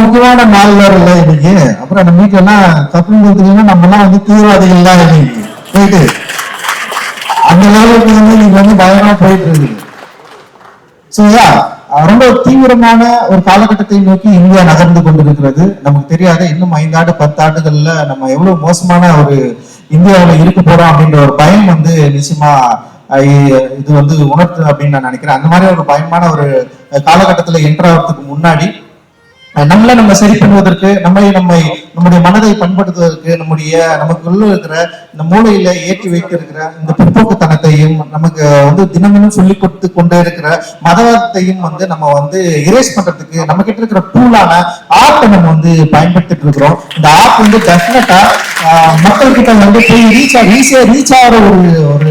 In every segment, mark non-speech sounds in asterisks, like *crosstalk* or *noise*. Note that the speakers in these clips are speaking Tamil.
முக்கியமான நாள் இல்லை இல்ல இன்னைக்கு. அப்புறம் நம்ம வீட்டுல எல்லாம் கொடுத்தீங்கன்னா நம்ம எல்லாம் வந்து தீவிரவாதிகள் தான் இன்னைக்கு. போயிட்டு அந்த லெவலுக்கு வந்து இன்னைக்கு வந்து பயங்கரமா போயிட்டு இருக்குது சரியா? ரொம்ப தீவிரமான ஒரு காலகட்டத்தை நோக்கி இந்தியா நகர்ந்து கொண்டிருக்கிறது. நமக்கு தெரியாத இன்னும் ஐந்தாண்டு பத்தாண்டுகள்ல நம்ம எவ்வளவு மோசமான ஒரு இந்தியாவுல இருக்க போறோம் அப்படின்ற ஒரு பயம் வந்து நிச்சயமா இது வந்து உணர்த்து அப்படின்னு நான் நினைக்கிறேன். அந்த மாதிரி ஒரு பயமான ஒரு காலகட்டத்துல என்ட்ராகிறதுக்கு முன்னாடி நம்மளை நம்ம சரி பண்ணுவதற்கு நம்மை நம்மை நம்முடைய மனதை பண்படுத்துவதற்கு நம்முடைய நமக்குள்ள இருக்கிற இந்த மூளையில ஏற்றி வைத்திருக்கிற இந்த பிற்போக்குத்தனத்தையும் நமக்கு வந்து தினமும் சொல்லி கொடுத்து கொண்டே இருக்கிற மதத்தையும் வந்து நம்ம வந்து இரேஸ் பண்றதுக்கு நம்ம கிட்ட இருக்கிற டூலான ஆர்ட்டை நம்ம வந்து பயன்படுத்திட்டு இருக்கிறோம். இந்த ஆர்ட் வந்து டெஃபினட்டா மக்கள் கிட்ட வந்து போய் ரீச் ஆக ஈஸியா ரீச் ஆகிற ஒரு ஒரு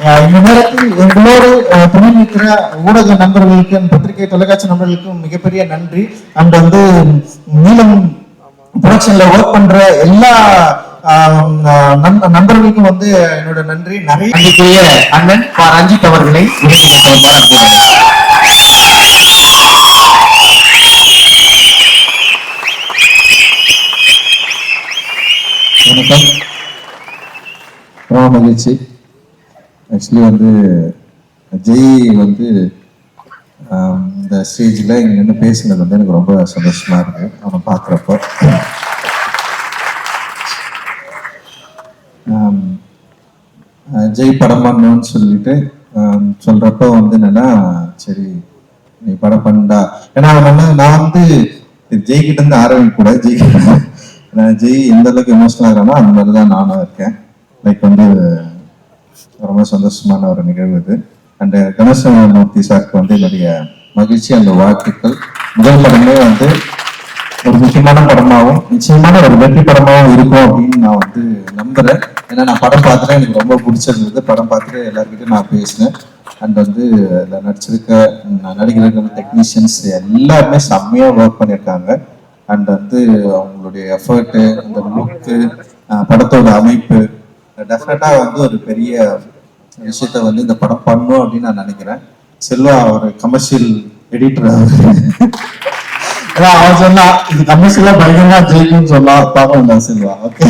இந்த நேரத்தில் எங்களோடு துணை நிற்கிற ஊடக நண்பர்களுக்கு and பத்திரிகை தொலைக்காட்சி நண்பர்களுக்கும் மிகப்பெரிய நன்றி. அண்ட் வந்து நீலம் ப்ரொடக்ஷன்ல ஒர்க் பண்ற எல்லா நண்பர்களுக்கும் வந்து என்னோட நன்றி. நிறைய அன்றைக்குரிய அண்ணன் ரஞ்சித் அவர்களை வணக்கம். ரொம்ப மகிழ்ச்சி. ஆக்சுவலி வந்து ஜெய் வந்து இந்த ஸ்டேஜில் இங்கே நின்று பேசினது வந்து எனக்கு ரொம்ப சந்தோஷமாக இருக்கு. அவனை பார்க்குறப்போ ஜெய் படம் பண்ணணும்னு சொல்லிட்டு சொல்கிறப்போ வந்து என்னென்னா சரி நீ படம் பண்ணா ஏன்னா அவன் வந்து நான் வந்து ஜெய்கிட்ட இருந்து ஆரம்பிக்கக்கூடாது கூட ஜெய் நான் ஜெய் எந்த அளவுக்கு எமோஷனல் ஆகிறானோ அந்த மாதிரி தான் நானும் இருக்கேன். லைக் வந்து ரொம்ப சந்தோஷமான ஒரு நிகழ்வு இது. அண்ட் கணேசமூர்த்தி சாருக்கு வந்து என்னுடைய மகிழ்ச்சி அந்த வாழ்த்துக்கள். முதல் படமே வந்து ஒரு முக்கியமான படமாகவும் நிச்சயமான ஒரு வெற்றி படமாகவும் இருக்கும் அப்படின்னு நான் வந்து நம்புறேன். ஏன்னா நான் படம் பார்த்துட்டு எனக்கு ரொம்ப பிடிச்சிருந்தது. படம் பார்த்துட்டு எல்லாருக்கிட்டையும் நான் பேசினேன். அண்ட் வந்து இதில் நடிச்சிருக்க நடிகர்கள் டெக்னீஷியன்ஸ் எல்லாருமே செம்மையாக ஒர்க் பண்ணியிருக்காங்க. அண்ட் வந்து அவங்களுடைய எஃபர்ட்டு அந்த லுக்கு படத்தோட அமைப்பு டெஃபினட்டாக வந்து ஒரு பெரிய விஷயத்த வந்து இந்த படம் பண்ணும் அப்படின்னு நான் நினைக்கிறேன். செல்வா ஒரு கமர்ஷியல் எடிட்டர் ஏன்னா அவன் சொன்னா இது கமர்ஷியலா பயங்கரமா ஜெயிக்கும்னு சொன்னா பாப்போம் செல்வா. ஓகே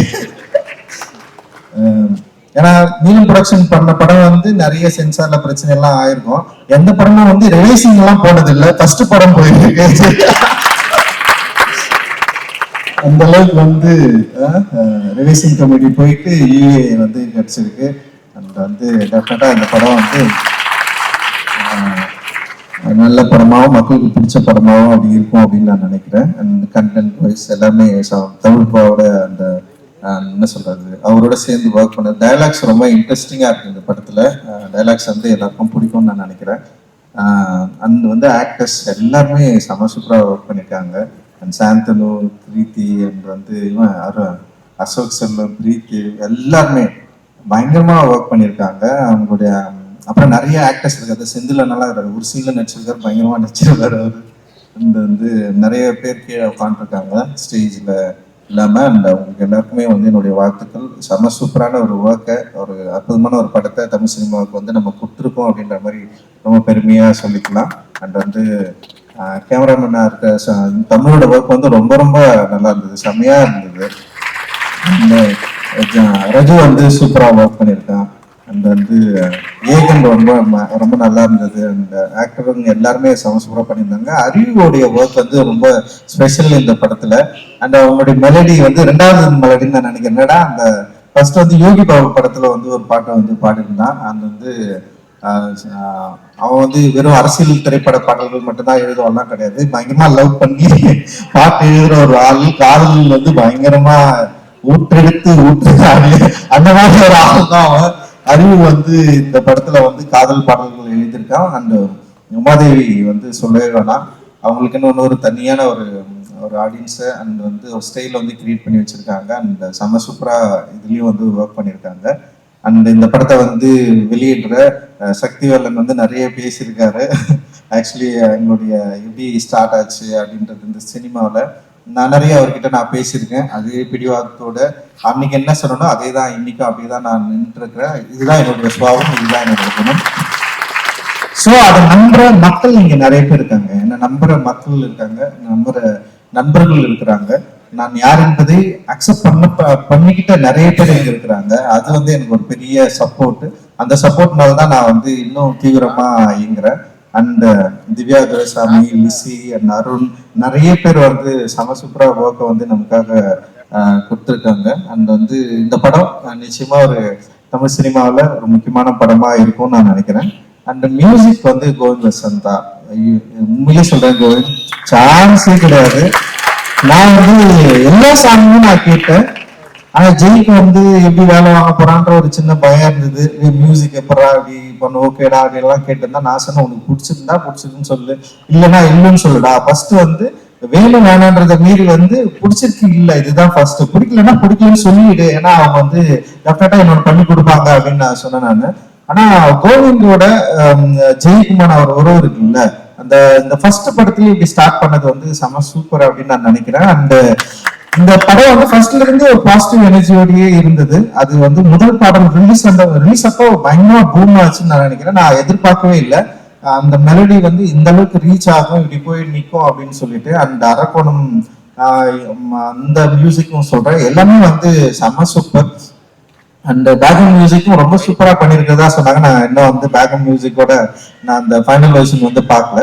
ஏன்னா நீலம் ப்ரொடக்ஷன் பண்ண படம் வந்து நிறைய சென்சார்ல பிரச்சனை எல்லாம் ஆயிருக்கும். எந்த படமும் வந்து ரிவைசிங் எல்லாம் போனதில்லை. ஃபர்ஸ்ட் படம் போயிருக்கு. அந்த அளவுக்கு வந்து ரிவைசிங் கமிட்டி போயிட்டு யூஏ வந்து கிடைச்சிருக்கு. அண்ட் வந்து டெஃபினட்டா இந்த படம் வந்து நல்ல படமாகவும் மக்களுக்கு பிடிச்ச படமாகவும் அப்படி இருக்கும் அப்படின்னு நான் நினைக்கிறேன். அண்ட் கண்டென்ட் வைஸ் எல்லாமே ச- அந்த என்ன சொல்றது அவரோட சேர்ந்து ஒர்க் பண்ண டயலாக்ஸ் ரொம்ப இன்ட்ரெஸ்டிங்காக இருக்கு இந்த படத்துல. டயலாக்ஸ் வந்து எல்லாருக்கும் பிடிக்கும்னு நான் நினைக்கிறேன். அண்ட் வந்து ஆக்டர்ஸ் எல்லாருமே செம சூப்பராக ஒர்க் பண்ணியிருக்காங்க அண்ட் சாந்தனு பிரீத்தி அண்ட் வந்து இவன் அருண் அசோக் செல்வம் பிரீத்தி எல்லாருமே பயங்கரமா ஒர்க் பண்ணியிருக்காங்க. அவங்களுடைய அப்புறம் நிறைய ஆக்டர்ஸ் இருக்காது செந்தில நல்லா இருக்காரு. ஒரு சீன்ல நடிச்சிருக்காரு. பயங்கரமா நடிச்சிருக்காரு அவர். இந்த வந்து நிறைய பேர் கீழே உட்காந்துருக்காங்க ஸ்டேஜ்ல இல்லாம அண்ட் அவங்களுக்கு எல்லாருக்குமே வந்து என்னுடைய வாழ்த்துக்கள். செம சூப்பரான ஒரு ஒர்க்கை ஒரு அற்புதமான ஒரு படத்தை தமிழ் சினிமாவுக்கு வந்து நம்ம கொடுத்துருக்கோம் அப்படின்ற மாதிரி ரொம்ப பெருமையா சொல்லிக்கலாம். அண்ட் வந்து கேமராமேனா இருக்க தமிழோட ஒர்க் வந்து ரொம்ப ரொம்ப நல்லா இருந்தது. செம்மையா இருந்தது. ரஜு வந்து சூப்பரா ஒர்க் பண்ணியிருக்கான். அண்ட் வந்து ஏகன் ரொம்ப ரொம்ப நல்லா இருந்தது. அந்த ஆக்டருங்க எல்லாருமே செம சூப்பராக பண்ணியிருந்தாங்க. அறிவுடைய ஒர்க் வந்து ரொம்ப ஸ்பெஷல் இந்த படத்துல. அண்ட் அவங்களுடைய மெலடி வந்து ரெண்டாவது மெலடின்னு நான் நினைக்கிறேன். என்னடா அந்த ஃபர்ஸ்ட் வந்து யோகி பாபு படத்துல வந்து ஒரு பாட்டை வந்து பாடியிருந்தான். அது வந்து அவன் வந்து வெறும் அரசியல் திரைப்பட பாடல்கள் மட்டும்தான் எழுதுவான்லாம் கிடையாது. பயங்கரமா லவ் பண்ணி பாட்டு எழுதுற ஒரு ஆள் காதல் வந்து பயங்கரமா ஊற்றெடுத்து ஊற்று அந்த மாதிரி ஒரு ஆள் தான் அவன். அறிவு வந்து இந்த படத்துல வந்து காதல் பாடல்கள் எழுதியிருக்கான். அண்ட் உமாதேவி வந்து சொல்லவே வேணாம். அவங்களுக்குன்னு ஒன்று ஒரு தனியான ஒரு ஒரு ஆடியன்ஸை அண்ட் வந்து ஒரு ஸ்டைல வந்து கிரியேட் பண்ணி வச்சிருக்காங்க. அண்ட் செம சூப்பரா இதுலயும் வந்து ஒர்க் பண்ணியிருக்காங்க. அண்ட் இந்த படத்தை வந்து வெளியிடுற சக்திவேலன் வந்து நிறைய பேசியிருக்காரு. ஆக்சுவலி எங்களுடைய எப்படி ஸ்டார்ட் ஆச்சு அப்படின்றது இந்த சினிமாவில் நான் நிறைய அவர்கிட்ட நான் பேசியிருக்கேன். அதே பிடிவாதத்தோட அன்னைக்கு என்ன சொன்னனோ அதே தான் இன்னைக்கும் அப்படியே தான் நான் நின்றுட்டு இருக்கிறேன் இதுதான் என்னுடைய சுபாவம் இதுதான் என்னுடைய குணம். ஸோ அதை நம்புற மக்கள் இங்கே நிறைய பேர் இருக்காங்க. என்ன நம்புற மக்கள் இருக்காங்க நம்புற நண்பர்கள் இருக்கிறாங்க. நான் யார் என்பதை அக்செப்ட் பண்ண பண்ணிக்கிட்ட நிறைய பேர் இங்க இருக்கிறாங்க. அது வந்து எனக்கு ஒரு பெரிய சப்போர்ட் அந்த சப்போர்ட்னால தான் நான் வந்து இன்னும் தீவிரமா இயங்குறேன். அண்ட் திவ்யா துரைசாமி லிசி அண்ட் அருண் நிறைய பேர் வந்து செம சூப்பரா ஒர்க்கை வந்து நமக்காக கொடுத்திருக்காங்க. அண்ட் வந்து இந்த படம் நிச்சயமா ஒரு தமிழ் சினிமாவில் ஒரு முக்கியமான படமா இருக்கும்னு நான் நினைக்கிறேன். அண்ட் மியூசிக் வந்து கோவிந்த் வசந்தா உண்மையிலே சொல்றேன் கோவிந்த். சான்ஸே கிடையாது. நான் வந்து எல்லா சாமியும் நான் கேட்டேன். ஆனா ஜெயிக்கு வந்து எப்படி வேலை வாங்க போறான்ற ஒரு சின்ன பயம் இருந்தது. மியூசிக் எப்படா அப்படி பண்ண ஓகேடா அப்படி எல்லாம் கேட்டிருந்தா நான் சொன்னேன் உனக்கு பிடிச்சிருந்தா பிடிச்சிருக்குன்னு சொல்லு. இல்லைன்னா இல்லைன்னு சொல்லுடா. ஃபர்ஸ்ட் வந்து வேணும் வேணான்றத மீறி வந்து பிடிச்சிருக்கு இல்ல. இதுதான் ஃபர்ஸ்ட் பிடிக்கலன்னா பிடிக்கலன்னு சொல்லிடு. ஏன்னா அவங்க வந்து டெஃபினட்டா என்னோட பண்ணி கொடுப்பாங்க அப்படின்னு நான் சொன்னேன் நான். ஆனா கோவிந்தோட ஜெயக்குமார் அவர் உறவு இருக்குல்ல அந்த இந்த ஃபர்ஸ்ட் படத்துல இப்படி ஸ்டார்ட் பண்ணது வந்து செம சூப்பர் அப்படின்னு நான் நினைக்கிறேன். அந்த இந்த படம் வந்து ஃபர்ஸ்ட்ல இருந்து ஒரு பாசிட்டிவ் எனர்ஜியோடயே இருந்தது. அது வந்து முதல் படம் ரிலீஸ் அந்த ரிலீஸ் அப்போ பயங்கரமா பூம் ஆச்சுன்னு நான் நினைக்கிறேன். நான் எதிர்பார்க்கவே இல்லை. அந்த மெலடி வந்து இந்த அளவுக்கு ரீச் ஆகும் இப்படி போய் நிற்கும் அப்படின்னு சொல்லிட்டு அந்த அரக்கோணம் அந்த மியூசிக்கும் சொல்றேன். எல்லாமே வந்து செம சூப்பர் அண்ட் பேக்ரவுண்ட் மியூசிக்கும் ரொம்ப சூப்பரா பண்ணியிருக்கிறதா சொன்னாங்க. நான் இன்னும் வந்து பேக்ரவுண்ட் மியூசிக்கோட நான் அந்த ஃபைனல் வெர்ஷன் வந்து பார்க்கல.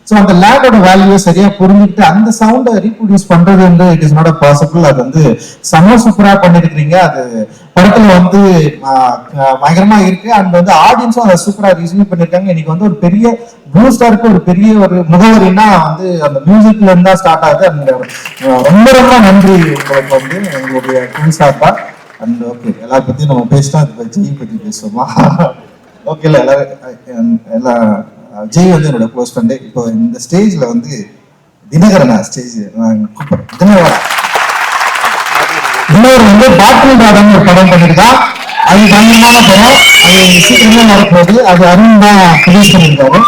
ஸோ அந்த லேண்டோட வேல்யூவை சரியா புரிஞ்சுக்கிட்டு அந்த சவுண்டை ரீப்ரொடியூஸ் பண்றது வந்து இட் இஸ் நாட் பாசிபிள் அது வந்து செம சூப்பரா பண்ணிருக்கிறீங்க. அது படத்துல வந்து பயங்கரமாக பயங்கரமா இருக்கு. அண்ட் வந்து ஆடியன்ஸும் அதை சூப்பரா ரிசீவ் பண்ணிருக்காங்க. இன்னைக்கு வந்து ஒரு பெரிய பூஸ்டருக்கு ஒரு பெரிய ஒரு முகவரினா வந்து அந்த மியூசிக்ல இருந்தா ஸ்டார்ட் ஆகுது. அந்த ரொம்ப ரொம்ப நன்றி உங்களுக்கு வந்து உங்களுடைய குழு சார்பா. அண்ட் ஓகே எல்லாரும் பற்றியும் நம்ம பேசிட்டோம். அது ஜெய் பத்தி பேசுவோமா? *laughs* ஓகேல எல்லாரும் எல்லா ஜெய் வந்து என்னோட க்ளோஸ் ஃப்ரெண்டு இப்போ இந்த ஸ்டேஜ்ல வந்து தினகரனா ஸ்டேஜ் கூப்பிடுறேன். தினகரன். இன்னொரு வந்து பாட்டில் பாடம் ஒரு படம் பண்ணிருக்கான் அது பயங்கரமான படம். அது சீக்கிரமே நடக்கிறது அது அருண் தான் ப்ரொடியூஸ் பண்ணியிருக்காரு.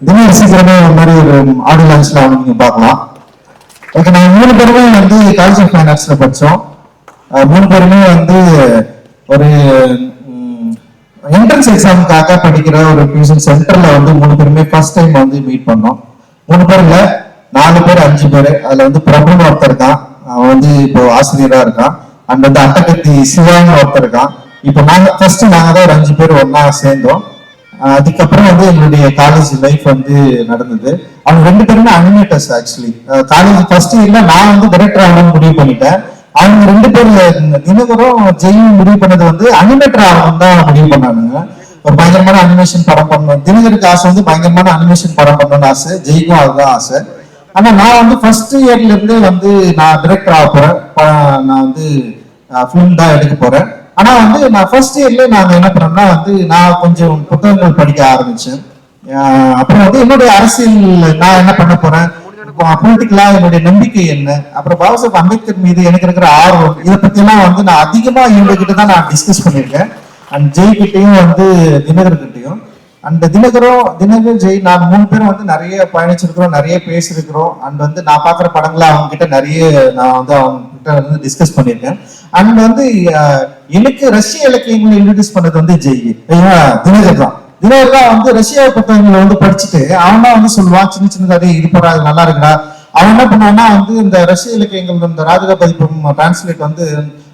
தினம் சீக்கிரமே இந்த மாதிரி ஒரு ஆடியோ லான்ச்ல வந்து நீங்க பார்க்கலாம். ஓகே நாங்கள் மூணு பேருமே வந்து காலேஜ் ஆஃப் ஃபைன் ஆர்ட்ஸ்ல மூணு பேருமே வந்து ஒரு என்ட்ரன்ஸ் எக்ஸாமுக்காக படிக்கிற ஒரு டியூஷன் சென்டர்ல வந்து மூணு பேருமே ஃபர்ஸ்ட் டைம் வந்து மீட் பண்ணோம். மூணு பேர்ல நாலு பேர் அஞ்சு பேர். அதுல வந்து பிரபுன்னு ஒருத்தர் இருக்கான். அவன் வந்து இப்போ ஆசிரியரா இருக்கான். அண்ட் வந்து அட்டகத்தி சிவான்னு ஒருத்தர் இருக்கான். இப்போ நாங்க ஃபர்ஸ்ட் நாங்க தான் ஒரு அஞ்சு பேர் ஒன்னா சேர்ந்தோம். அதுக்கப்புறம் வந்து எங்களுடைய காலேஜ் லைஃப் வந்து நடந்தது. அவங்க ரெண்டு பேருமே அனிமேட்டர்ஸ் ஆக்சுவலி காலேஜ் ஃபர்ஸ்ட் இல்லை நான் வந்து டைரக்டர் ஆகணும்னு முடிவு பண்ணிட்டேன். அவங்க ரெண்டு பேர்ல தினகரும் ஜெயும் முடிவு பண்ணது வந்து அனிமேட்டர் ஆகணும் தான் முடிவு பண்ணாங்க. ஒரு பயங்கரமான அனிமேஷன் படம் பண்ணணும். தினகருக்கு ஆசை வந்து பயங்கரமான அனிமேஷன் படம் பண்ணணும்னு ஆசை. ஜெய்க்கும் அதுதான் ஆசை. ஆனா நான் வந்து ஃபர்ஸ்ட் இயர்ல இருந்தே வந்து நான் டிரெக்டர் ஆக போறேன். நான் வந்து ஃபிலிம் தான் எடுக்க போறேன். ஆனா வந்து நான் ஃபர்ஸ்ட் இயர்ல நான் என்ன பண்ணேன்னா வந்து நான் கொஞ்சம் புத்தகங்கள் படிக்க ஆரம்பிச்சேன். அப்புறம் வந்து என்னுடைய அரசியல் நான் என்ன பண்ண போறேன்? பொலிட்டிக்கலா என்னுடைய நம்பிக்கை என்ன? அப்புறம் பாபா சாஹேப் அம்பேத்கர் மீது எனக்கு இருக்கிற ஆர்வம் இதை பத்தியெல்லாம் வந்து நான் அதிகமா இவங்க கிட்ட தான் நான் டிஸ்கஸ் பண்ணியிருக்கேன். அண்ட் ஜெய் கிட்டையும் வந்து தினகர் கிட்டையும் அண்ட் தினகரும் தினகர் ஜெய் நான் மூணு பேரும் வந்து நிறைய பயணிச்சிருக்கிறோம் நிறைய பேசியிருக்கிறோம். அண்ட் வந்து நான் பார்க்குற படங்களை அவங்க கிட்ட நிறைய நான் வந்து அவங்க கிட்ட வந்து டிஸ்கஸ் பண்ணியிருக்கேன். அண்ட் வந்து எனக்கு ரஷ்ய இலக்கியங்களை இன்ட்ரடியூஸ் பண்ணது வந்து ஜெய். தினகர் தான். இதெல்லாம் வந்து ரஷ்யா புத்தகங்களை வந்து படிச்சுட்டு அவனா வந்து சொல்லுவான் சின்ன சின்னதாக "டேய், இது போடா அது நல்லா இருக்குடா. அவன் என்ன பண்ணுவான்னா வந்து இந்த ரஷ்ய இலக்கியங்கள் இந்த ராஜக பதிப்பு டிரான்ஸ்லேட் வந்து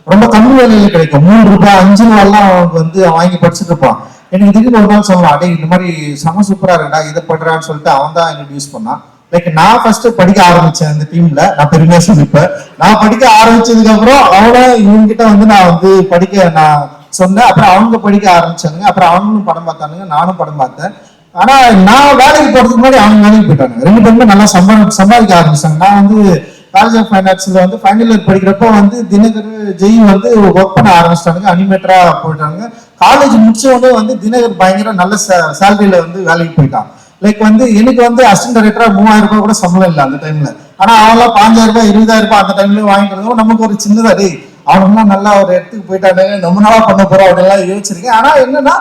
ரொம்ப கம்மி விலையில கிடைக்கும். மூணு ரூபாய் அஞ்சு ரூபாய்லாம் அவன் வந்து அவன் வாங்கி படிச்சுட்டு இருப்பான். எனக்கு திடீர்னு ஒரு நாள் சொல்லுவான் டேய் இந்த மாதிரி செம சூப்பரா இருக்குடா இதை பண்றான்னு சொல்லிட்டு அவன் தான் இன்ட்ரடியூஸ் பண்ணான். லைக் நான் ஃபர்ஸ்ட் படிக்க ஆரம்பிச்சேன் அந்த டீம்ல நான் பெருமையா சொல்லிப்பேன் நான் படிக்க ஆரம்பிச்சதுக்கு அப்புறம் அவனை இவங்கிட்ட வந்து நான் வந்து படிக்க நான் சொன்னேன். அப்புறம் அவங்க படிக்க ஆரம்பிச்சானுங்க. அப்புறம் அவங்களும் படம் பார்த்தானுங்க. நானும் படம் பார்த்தேன். ஆனா நான் வேலைக்கு போறதுக்கு முன்னாடி அவங்க வேலைக்கு போயிட்டாங்க ரெண்டு பேருமே நல்லா சம்பா சம்பாதிக்க ஆரம்பிச்சாங்க. நான் வந்து காலேஜ் ஆஃப் ஃபைனான்ஸ்ல வந்து ஃபைனல் இயர் படிக்கிறப்போ வந்து தினகர் ஜெய் வந்து ஒர்க் பண்ண ஆரம்பிச்சிட்டாங்க அனிமேட்டரா போயிட்டாங்க காலேஜ் முடிச்ச உடனே வந்து தினகர் பயங்கர நல்ல சேலரியில வந்து வேலைக்கு போயிட்டான். லைக் வந்து எனக்கு வந்து அசிஸ்டன்ட் டைரக்டரா மூவாயிரம் ரூபாய் கூட சம்பளம் இல்லை அந்த டைம்ல ஆனா அவெல்லாம் பாஞ்சாயிரம் ரூபாய் இருபதாயிரம் ரூபாய் அந்த டைம்ல வாங்கிட்டு நமக்கு ஒரு சின்னதா டேய் அவனெல்லாம் நல்லா ஒரு இடத்துக்கு போயிட்டானே ரொம்ப நாளா பண்ண போறோம் அப்படின்லாம் யோசிச்சிருக்கேன். ஆனா என்னன்னா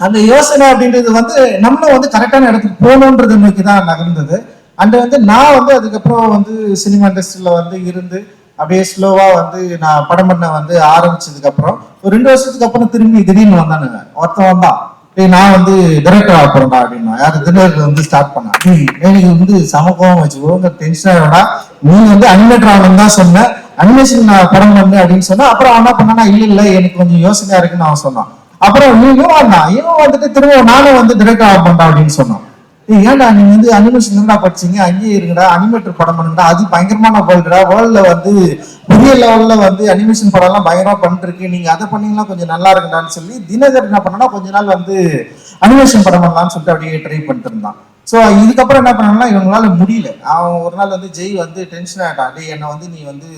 அந்த யோசனை அப்படின்றது வந்து நம்மளும் வந்து கரெக்டான இடத்துக்கு போகணுன்றது நோக்கி தான் நகர்ந்தது. அண்ட் வந்து நான் வந்து அதுக்கப்புறம் வந்து சினிமா இண்டஸ்ட்ரியில வந்து இருந்து அப்படியே ஸ்லோவா வந்து நான் படம் பண்ண வந்து ஆரம்பிச்சதுக்கு அப்புறம் ஒரு ரெண்டு வருஷத்துக்கு அப்புறம் திரும்பி திடீர்னு வந்தானுங்க. ஒருத்தன் வந்தான். டேய் நான் வந்து டைரக்டர் ஆக போறேன்டா அப்படின்னா. யாரு? திடீர்னு வந்து ஸ்டார்ட் பண்ணா எனக்கு வந்து சமக்கோவம் வச்சு ஒழுங்க டென்ஷன் ஆகிடா நீ வந்து அனிமேட்டர் ஆகணும்னு தான் சொன்ன. அனிமேஷன் படம் பண்ணு அப்படின்னு சொன்னா அப்புறம் அவன் என்ன பண்ணா இல்ல இல்ல எனக்கு கொஞ்சம் யோசனையா இருக்குன்னு அவன் சொன்னான். அப்புறம் இவன் வந்தான். இவன் வந்துட்டு திரும்ப நானும் வந்து டிரெக்ட் ஆக பண்ணா அப்படின்னு சொன்னான். ஏன்டா நீங்க வந்து அனிமேஷன் என்ன படிச்சீங்க? அங்கேயே இருங்கடா அனிமேட்டர் படம் பண்ணுங்கடா. அது பயங்கரமான வேர்ல்டுடா வேர்ல்ட்ல வந்து பெரிய லெவல்ல வந்து அனிமேஷன் படம் எல்லாம் பயங்கரமா பண்ணிருக்கு நீங்க அதை பண்ணீங்கன்னா கொஞ்சம் நல்லா இருக்குடான்னு சொல்லி தினகர் என்ன பண்ணனா கொஞ்ச நாள் வந்து அனிமேஷன் படம் பண்ணலாம்னு சொல்லிட்டு அப்படியே ட்ரை பண்ணிட்டு இருந்தான். ஸோ இதுக்கப்புறம் என்ன பண்ணாங்கன்னா இவங்களால முடியல. அவன் ஒரு நாள் வந்து ஜெய் வந்து டென்ஷன் ஆகிட்டான் டேய் என்னை வந்து நீ வந்து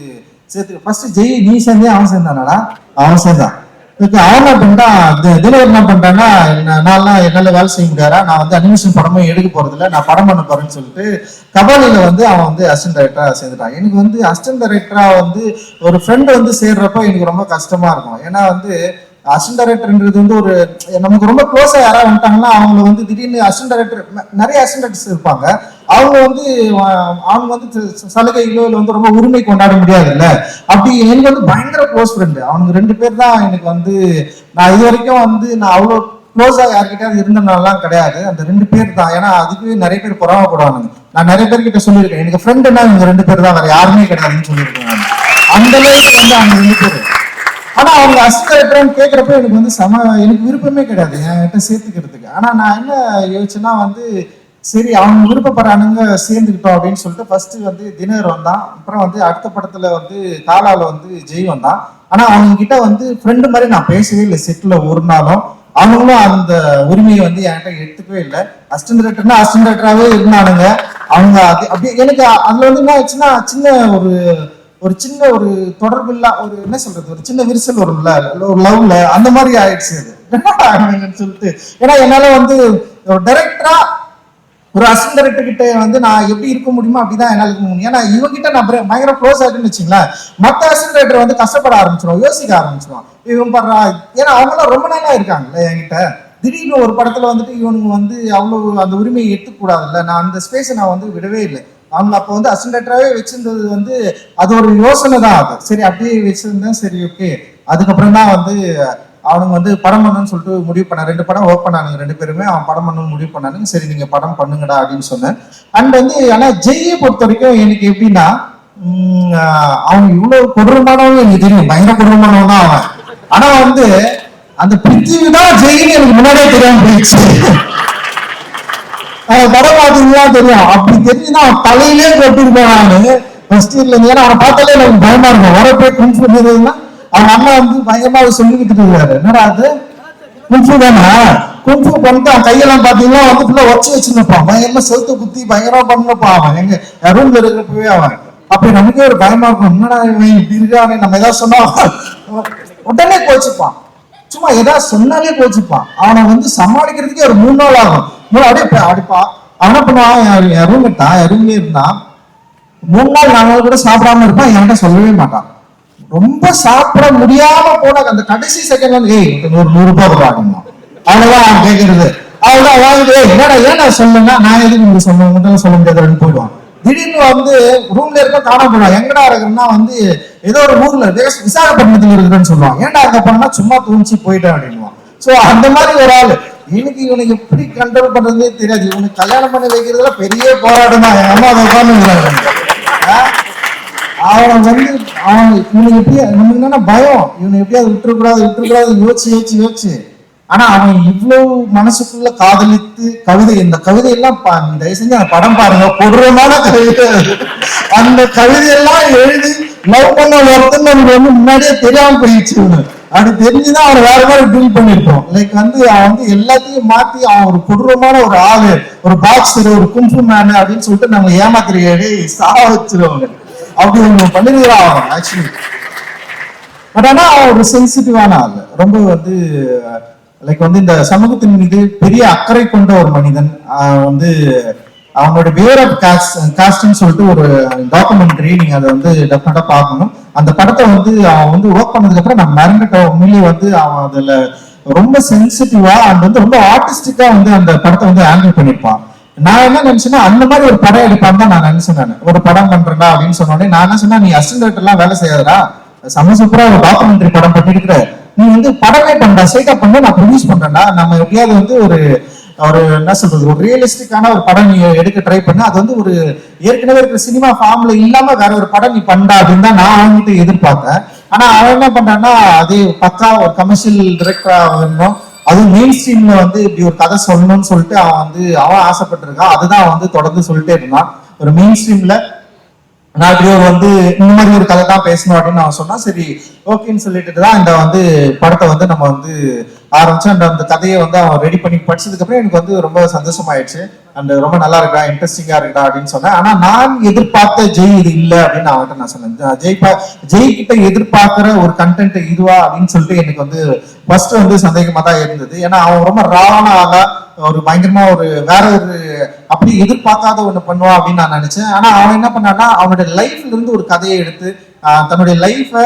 சேர்த்து ஃபர்ஸ்ட் ஜெய் நீ சேர்ந்தே அவன் சேர்ந்தானா அவன் சேர்ந்தான். இதுக்கு அவன் என்ன பண்ணிட்டான்? தி- என்ன பண்ணிட்டான்னா நான்லாம் என்னால வேலை செய்ய முடியாரா நான் வந்து அனிமேஷன் படமும் எடுக்க போறது நான் படம் பண்ண போறேன்னு சொல்லிட்டு கபாலில வந்து அவன் வந்து அசிஸ்டன்ட் டைரக்டரா சேர்ந்துட்டான். எனக்கு வந்து அசிஸ்டன்ட் டைரக்டரா வந்து ஒரு ஃப்ரெண்ட் வந்து சேர்றப்போ எனக்கு ரொம்ப கஷ்டமா இருக்கும். ஏன்னா வந்து அசிஸ்டன்ட் டைரக்டர்ன்றது வந்து ஒரு நமக்கு ரொம்ப க்ளோஸா யாராவது வந்துட்டாங்கன்னா அவங்கள வந்து திடீர்னு அசிஸ்டன்ட் டைரக்டர் நிறைய அசிஸ்டன்ட்ஸ் இருப்பாங்க. அவங்க வந்து அவங்க வந்து சலுகைகளோ இல்லை வந்து ரொம்ப உரிமை கொண்டாட முடியாதுல்ல. அப்படி எனக்கு வந்து பயங்கர க்ளோஸ் ஃப்ரெண்டு அவனுக்கு ரெண்டு பேர் தான் எனக்கு வந்து நான் இது வரைக்கும் வந்து நான் அவ்வளோ க்ளோஸாக யார்கிட்டயாவது இருந்தனாலாம் கிடையாது. அந்த ரெண்டு பேர் தான். ஏன்னா அதுக்கு நிறைய பேர் பொறாமப்படுவானுங்க நான் நிறைய பேர்கிட்ட சொல்லியிருக்கேன். எனக்கு ஃப்ரெண்டுன்னா இவங்க ரெண்டு பேர் தான். வேற யாருமே கிடையாதுன்னு சொல்லியிருக்கேன். அந்த அளவுக்கு வந்து அவங்க ரெண்டு பேர். ஆனா அவங்க அசிஸ்டன்ட் கேக்குறப்ப எனக்கு வந்து சம எனக்கு விருப்பமே கிடையாது என்கிட்ட சேர்த்துக்கிறதுக்கு. ஆனா நான் என்ன யோசிச்சேன்னா வந்து சரி அவங்க விருப்பப்படுறானுங்க சேர்ந்துக்கிட்டோம் அப்படின்னு சொல்லிட்டு ஃபர்ஸ்ட் வந்து தினர் வந்தான். அப்புறம் வந்து அடுத்த படத்துல வந்து காலால வந்து ஜெய் வந்தான். ஆனா அவங்க கிட்ட வந்து ஃப்ரெண்டு மாதிரி நான் பேசவே இல்லை செட்ல ஒரு நாளும். அவங்களும் அந்த உரிமையை வந்து என்கிட்ட எடுத்துக்கவே இல்லை. அசிஸ்டன்ட் டேரக்டர்னா அசிஸ்டன்ட் டேரக்டராகவே இருந்தானுங்க. அவங்க அது அப்படியே எனக்கு அதுல வந்து என்ன ஆச்சுன்னா சின்ன ஒரு ஒரு சின்ன ஒரு தொடர்பு இல்லா ஒரு என்ன சொல்றது? ஒரு சின்ன விரிசல் வரும்ல? ஒரு லவ்ல அந்த மாதிரி ஆயிடுச்சு அது. என்னடா சொல்லிட்டு. ஏன்னா என்னால வந்து ஒரு டைரக்டரா ஒரு அசிஸ்டன்ட் டைரக்டர் கிட்ட வந்து நான் எப்படி இருக்க முடியுமோ அப்படிதான் என்னால இருக்க முடியும். ஏன்னா இவங்கிட்ட நான் பயங்கர- க்ளோஸ் ஆகிட்டுன்னு வச்சுங்களேன். மத்த அசின் டைரக்டர் வந்து கஷ்டப்பட ஆரம்பிச்சிடும் யோசிக்க ஆரம்பிச்சிடும் இவன் பண்றா ஏன்னா அவங்களாம் ரொம்ப நாளா இருக்காங்கல்ல என்கிட்ட. திடீர்னு ஒரு படத்துல வந்துட்டு இவனுங்க வந்து அவ்வளவு அந்த உரிமையை எடுத்துக்கூடாதுல்ல நான் அந்த ஸ்பேஸை நான் வந்து விடவே இல்லை. அவங்க அப்போ வந்து அசிஸ்டன்டாவே வச்சிருந்தது வந்து அது ஒரு யோசனை தான் அது. சரி அப்படியே வச்சிருந்தேன் சரி ஓகே அதுக்கப்புறம் தான் வந்து அவனுங்க வந்து படம் பண்ணணும்னு சொல்லிட்டு முடிவு பண்ண ரெண்டு படம் ஒர்க் பண்ணானுங்க ரெண்டு பேருமே. அவன் படம் பண்ணணும்னு முடிவு பண்ணானுங்க. சரி நீங்க படம் பண்ணுங்கடா அப்படின்னு சொன்னேன். அண்ட் வந்து ஆனா ஜெய்யை பொறுத்த வரைக்கும் எனக்கு எப்படின்னா அவன் இவ்வளவு கொடூரமானவன் எனக்கு தெரியும். பயங்கர கொடூரமானவன் தான் அவன். ஆனா வந்து அந்த பிரித்திவி தான் ஜெயின்னு எனக்கு முன்னாடியே தெரியாம போயிடுச்சு. படம் பார்த்தீங்கன்னா தெரியும். அப்படி தெரிஞ்சுன்னா அவன் தலையிலே கட்டிருப்பான் நானு ஃபர்ஸ்ட் இயர்ல ஏன்னா அவனை பார்த்தாலே எனக்கு பயமா இருக்கும். வர போய் குன்ஃபு இருந்ததுன்னா அவன் அம்மா வந்து பயமா சொல்லிக்கிட்டு இருக்காரு என்னடா அது? குன்ஃபு தானா? குன்ஃபு பண்ணிட்டு அவன் கையெல்லாம் பாத்தீங்கன்னா வந்து ஃபுல்லா உடச்சி வச்சிருப்பான். பயங்கரமா செலுத்து குத்தி பயங்கரமா பண்ணப்பா அவன். எங்க ரூம்ல இருக்கிறப்பவே அவன். அப்படி நமக்கே ஒரு பயமா இருக்கும். என்னடா இவன் இப்படி இருக்கானே? நம்ம ஏதாவது சொன்னா உடனே கோச்சுப்பான். சும்மா ஏதாவது சொன்னாலே கோச்சிப்பான். அவனை வந்து சமாளிக்கிறதுக்கே ஒரு மூணு நாள் ஆகும். மூணு அப்படியே அடிப்பான் அடிப்பா. பண்ணுவான்? என் என் என் இருந்தான் மூணு நாள் நாலு நாள் கூட சாப்பிடாம இருப்பான். என்கிட்ட சொல்லவே மாட்டான். ரொம்ப சாப்பிட முடியாம போன அந்த கடைசி செகண்ட் வந்து ஏய் நூறு நூறு ரூபாய் கொடுப்பாங்க அவ்வளவுதான் அவன் கேட்கறது அவ்வளவுதான் வாங்கிட்டு என்னடா ஏன்டா சொல்லுங்க? நான் எதுக்கு உங்களுக்கு சொல்லுங்க மட்டும் சொல்ல முடியாதுன்னு போயிடுவான். திடீர்னு வந்து ரூம்ல இருக்க காணாம எங்கடா இருக்குன்னா வந்து ஏதோ ஒரு ஊர்ல விச- விசாகப்பட்டினத்துல இருக்குன்னு சொல்லுவான் ஏன்டா அங்க பண்ணா சும்மா தூஞ்சி போயிட்டேன் அப்படின்னுவான் சோ அந்த மாதிரி ஒரு ஆளு. எனக்கு இவனுக்கு எப்படி கண்ட்ரோல் பண்றதே தெரியாது. இவனுக்கு கல்யாணம் பண்ணி வைக்கிறதுல பெரிய போராட்டம் தான் அம்மா அதை உட்காந்து அவனை வந்து அவன் இவனுக்கு எப்படி நமக்கு என்னன்னா பயம். இவனை எப்படியாவது விட்டுறக்கூடாது விட்டுறக்கூடாது யோசிச்சு யோசிச்சு யோசிச்சு. ஆனா அவன் இவ்வளவு மனசுக்குள்ள காதலித்து கவிதை இந்த கவிதையெல்லாம் பா- தயவு செஞ்சு அந்த படம் பாருங்க. கொடூரமான கவிதை. அந்த கவிதையெல்லாம் எழுதி லவ் பண்ண ஒருத்தன் நமக்கு வந்து முன்னாடியே தெரியாம போயிடுச்சு இவனு. அது தெரிஞ்சுதான் அவன் வேற மாதிரி டீல் பண்ணிருப்போம் லைக் வந்து அவன் வந்து எல்லாத்தையும் மாத்தி அவன் ஒரு கொடூரமான ஒரு ஆளு ஒரு பாக்ஸர் ஒரு கும்பு மேனு அப்படின்னு சொல்லிட்டு நம்ம ஏமாத்துறியாடி சாக வச்சிருவாங்க அப்படி ஒண்ணு பண்ணிருக்கிறான் அவன் ஆக்சுவலி பட் ஆனா அவன் ஒரு சென்சிட்டிவான ஆள். ரொம்ப வந்து லைக் வந்து இந்த சமூகத்தின் மீது பெரிய அக்கறை கொண்ட ஒரு மனிதன் வந்து அவங்களோட வேர் ஆஃப் காஸ்ட் காஸ்ட்னு சொல்லிட்டு ஒரு டாக்குமெண்ட்ரி நீங்க அதை வந்து டெஃபினட்டா பார்க்கணும். அந்த படத்தை வந்து அவன் வந்து ஒர்க் பண்ணதுக்கு அப்புறம் நான் மறந்துட்டேன். உண்மையிலேயே வந்து அவன் அதுல ரொம்ப சென்சிட்டிவா அண்ட் வந்து ரொம்ப ஆர்டிஸ்டிக்கா வந்து அந்த படத்தை வந்து ஹேண்டில் பண்ணிருப்பான் நான் என்ன நினைச்சேன்னா அந்த மாதிரி ஒரு படம் எடுப்பான்னு தான் நான் நினைச்சேன் நான். ஒரு படம் பண்றேன்டா அப்படின்னு சொன்னோடனே நான் என்ன சொன்னா நீ அசிஸ்டன்ட் எல்லாம் வேலை செய்யாதடா. செம்ம சூப்பரா ஒரு டாக்குமெண்ட்ரி படம் பண்ணிருக்கிற நீ வந்து படமே பண்ற ஸ்ட்ரைட்டா பண்ண நான் ப்ரொடியூஸ் பண்றேன்டா. நம்ம எப்படியாவது வந்து ஒரு ஒரு என்ன சொல்றது ஒரு ரியலிஸ்டிக்கான ஒரு படம் நீ எடுக்க ட்ரை பண்ண. அது வந்து ஒரு ஏற்கனவே இருக்கிற சினிமா ஃபார்ம்ல இல்லாம வேற ஒரு படம் நீ பண்ணா அப்படின்னு தான் நான் அவன்கிட்ட எதிர்பார்த்தேன். ஆனா அவன் என்ன பண்றான்னா அது பக்கா ஒரு கமர்ஷியல் டிரெக்டரா வரணும் அதுவும் மெயின் ஸ்ட்ரீம்ல வந்து இப்படி ஒரு கதை சொல்லணும்னு சொல்லிட்டு அவன் வந்து அவன் ஆசைப்பட்டிருக்கான். அதுதான் வந்து தொடர்ந்து சொல்லிட்டே இருந்தான். ஒரு மெயின் ஸ்ட்ரீம்ல நான் வந்து இந்த மாதிரி ஒரு கதை தான் பேசணும் அப்படின்னு அவன் சொன்னா சரி ஓகேன்னு சொல்லிட்டு தான் இந்த வந்து படத்தை வந்து நம்ம வந்து ஆரம்பிச்சு அந்த அந்த கதையை வந்து அவன் ரெடி பண்ணி படிச்சதுக்கு அப்புறம் எனக்கு வந்து ரொம்ப சந்தோஷமாயிடுச்சு. அந்த ரொம்ப நல்லா இருக்கா இன்ட்ரெஸ்டிங்கா இருக்கா அப்படின்னு சொன்னேன். ஆனா நான் எதிர்பார்த்த ஜெய் இது இல்ல அப்படின்னு அவன்கிட்ட நான் சொன்னேன். ஜெய் பா ஜெய் கிட்ட எதிர்பார்க்கிற ஒரு கண்டென்ட் இதுவா அப்படின்னு சொல்லிட்டு எனக்கு வந்து ஃபர்ஸ்ட் வந்து சந்தேகமா தான் இருந்தது. ஏன்னா அவன் ரொம்ப ராவான ஆளா ஒரு பயங்கரமா ஒரு வேற ஒரு அப்படி எதிர்பார்க்காத ஒண்ணு பண்ணுவான் அப்படின்னு நான் நினைச்சேன். ஆனா அவன் என்ன பண்ணான்னா அவனோட லைஃப்ல இருந்து ஒரு கதையை எடுத்து தன்னுடைய லைஃபை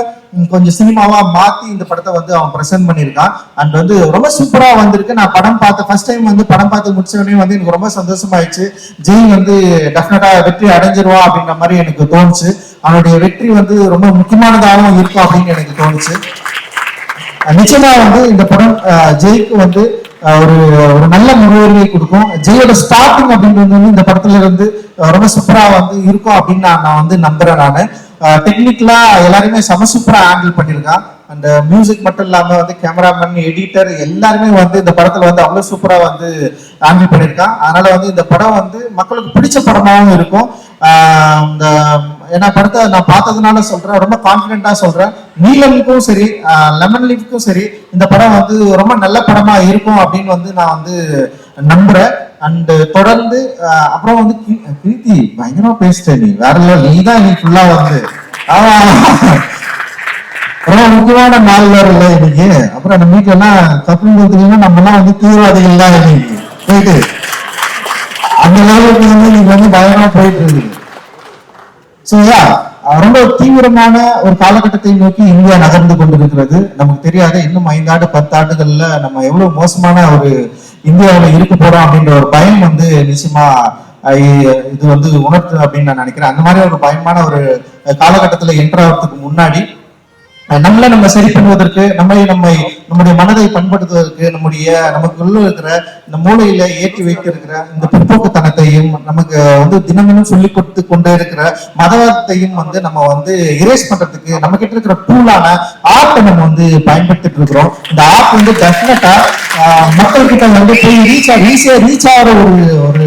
கொஞ்சம் சினிமாவா மாத்தி இந்த படத்தை வந்து அவன் பிரசன்ட் பண்ணியிருக்கான். அண்ட் வந்து ரொம்ப சூப்பரா வந்திருக்கு. நான் படம் பார்த்த ஃபர்ஸ்ட் டைம் வந்து படம் பார்த்து முடிச்ச உடனே வந்து எனக்கு ரொம்ப சந்தோஷமாயிடுச்சு. ஜெய் வந்து டெஃபினட்டா வெற்றி அடைஞ்சிருவா அப்படின்ற மாதிரி எனக்கு தோணுச்சு. அவனுடைய வெற்றி வந்து ரொம்ப முக்கியமானதாகவும் இருக்கும் அப்படின்னு எனக்கு தோணுச்சு. நிச்சயமா வந்து இந்த படம் ஜெய்க்கு வந்து ஒரு ஒரு நல்ல முன்னுரிமை கொடுக்கும். ஜெயோட ஸ்டார்டிங் அப்படின்றது வந்து இந்த படத்துல இருந்து ரொம்ப சூப்பரா வந்து இருக்கும் அப்படின்னு நான் நான் வந்து நம்புறேன் நான். டெக்னிக்கலா எல்லாருமே செம சூப்பரா ஹேண்டில் பண்ணியிருக்கான் அந்த மியூசிக் மட்டும் இல்லாம வந்து கேமராமேன் எடிட்டர் எல்லாருமே வந்து இந்த படத்துல வந்து அவ்வளவு சூப்பரா வந்து ஹேண்டில் பண்ணியிருக்கான் அதனால வந்து இந்த படம் வந்து மக்களுக்கு பிடிச்ச படமாகவும் இருக்கும். இந்த ஏன்னா படத்தை நான் பார்த்ததுனால சொல்றேன் ரொம்ப கான்பிடென்ட்டா சொல்றேன். நீலமுக்கும் சரி லெமன் லீஃப்க்கும் சரி இந்த படம் வந்து ரொம்ப நல்ல படமா இருக்கும் அப்படின்னு வந்து நான் வந்து நம்புறேன். அண்ட் uh, தொடர்ந்து uh, அப்புறம் வந்து பிரீத்தி கீர்த்தி பயங்கரமா பேசிட்ட நீ. வேற இல்ல நீ தான் நீ ஃபுல்லா வந்து. ஆமா. ரொம்ப முக்கியமான நாள் வேற இல்ல இன்னைக்கு. அப்புறம் நம்ம வீட்டுல எல்லாம் தப்பு கொடுத்தீங்கன்னா நம்ம எல்லாம் வந்து தீவிரவாதிகள் தான் இன்னைக்கு. போயிட்டு. அந்த லெவலுக்கு வந்து நீங்க வந்து பயங்கரமா போயிட்டு இருக்குது. சரியா ரொம்ப தீவிரமான ஒரு காலகட்டத்தை நோக்கி இந்தியா நகர்ந்து கொண்டிருக்கிறது. நமக்கு தெரியாது இன்னும் ஐந்தாண்டு பத்தாண்டுகள்ல நம்ம எவ்வளவு மோசமான ஒரு இந்தியாவுல இருக்க போறோம் அப்படின்ற ஒரு பயம் வந்து நிச்சயமா இது வந்து உணர்த்து அப்படின்னு நான் நினைக்கிறேன். அந்த மாதிரி ஒரு பயமான ஒரு காலகட்டத்தில் காலகட்டத்துல ஆகிறதுக்கு முன்னாடி நம்மளை நம்ம சரி பண்ணுவதற்கு நம்மை நம்மை நம்முடைய மனதை பண்படுத்துவதற்கு நம்முடைய நமக்குள்ள இருக்கிற இந்த மூளையில ஏற்றி வைத்திருக்கிற இந்த பிற்போக்குத்தனத்தையும் நமக்கு வந்து தினமும் சொல்லி கொடுத்து கொண்டே இருக்கிற மதவாதத்தையும் வந்து நம்ம வந்து இரேஸ் பண்றதுக்கு நம்ம கிட்ட இருக்கிற டூலான ஆர்ட்டை நம்ம வந்து பயன்படுத்திட்டு இருக்கிறோம். இந்த ஆர்ட் வந்து டெஃபினட்டா மக்கள் கிட்ட வந்து போய் ரீச் ஈஸியா ரீச் ஆகிற ஒரு ஒரு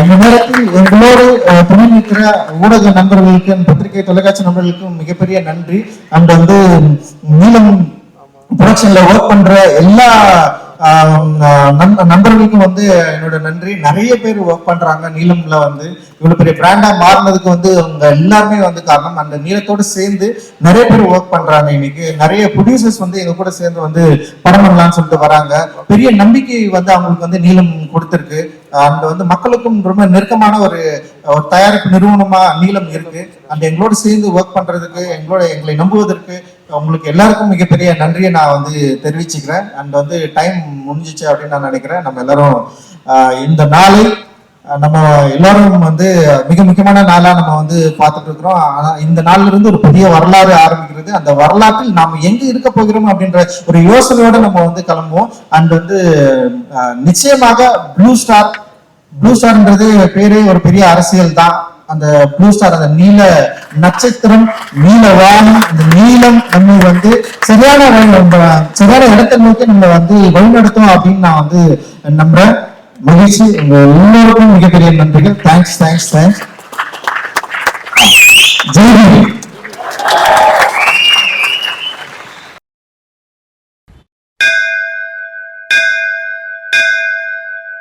இந்த நேரத்தில் எங்களோடு அஹ், துணை நிற்கிற ஊடக நண்பர்களுக்கும் பத்திரிகை தொலைக்காட்சி நண்பர்களுக்கும் மிகப்பெரிய நன்றி. அண்ட் வந்து நீளம் ப்ரொடக்ஷன்ல ஒர்க் பண்ற எல்லா நண்பர்களுக்கும் வந்து என்னோட நன்றி. நிறைய பேர் ஒர்க் பண்றாங்க நீலம்ல வந்து. இவ்வளவு பெரிய பிராண்டா மாறினதுக்கு வந்து அவங்க எல்லாருமே வந்து காரணம். அந்த நீளத்தோடு சேர்ந்து நிறைய பேர் ஒர்க் பண்றாங்க இன்னைக்கு. நிறைய ப்ரொடியூசர்ஸ் வந்து எங்க கூட சேர்ந்து வந்து படம் பண்ணலாம்னு சொல்லிட்டு வராங்க. பெரிய நம்பிக்கை வந்து அவங்களுக்கு வந்து நீளம் கொடுத்துருக்கு. அந்த வந்து மக்களுக்கும் ரொம்ப நெருக்கமான ஒரு ஒரு தயாரிப்பு நிறுவனமா நீளம் இருக்கு. அந்த எங்களோட சேர்ந்து ஒர்க் பண்றதுக்கு எங்களோட எங்களை நம்புவதற்கு உங்களுக்கு எல்லாருக்கும் மிகப்பெரிய நன்றியை நான் வந்து தெரிவிச்சுக்கிறேன். அண்ட் வந்து டைம் முடிஞ்சிச்சு அப்படின்னு நான் நினைக்கிறேன். நம்ம எல்லாரும் இந்த நாளை நம்ம எல்லாரும் வந்து மிக முக்கியமான நாளா நம்ம வந்து பார்த்துட்டு இருக்கிறோம். ஆனால் இந்த நாள்ல இருந்து ஒரு புதிய வரலாறு ஆரம்பிக்கிறது. அந்த வரலாற்றில் நாம் எங்க இருக்க போகிறோம் அப்படின்ற ஒரு யோசனையோட நம்ம வந்து கிளம்புவோம். அண்ட் வந்து நிச்சயமாக ப்ளூ ஸ்டார் ப்ளூ ஸ்டார்ன்றது பேரே ஒரு பெரிய அரசியல் தான். அந்த ப்ளூ ஸ்டார் அந்த நீல நட்சத்திரம் நீல வானம் இந்த நீலம் நம்ம வந்து சரியான வழி- நம்ம சரியான இடத்தை நோக்கி நம்ம வந்து வழிநடத்தும் அப்படின்னு நான் வந்து நம்புறேன். மகிழ்ச்சி. உங்க எல்லோருக்கும் மிகப்பெரிய நன்றிகள். தேங்க்ஸ் தேங்க்ஸ் தேங்க்ஸ் ஜெய்ஹிந்த்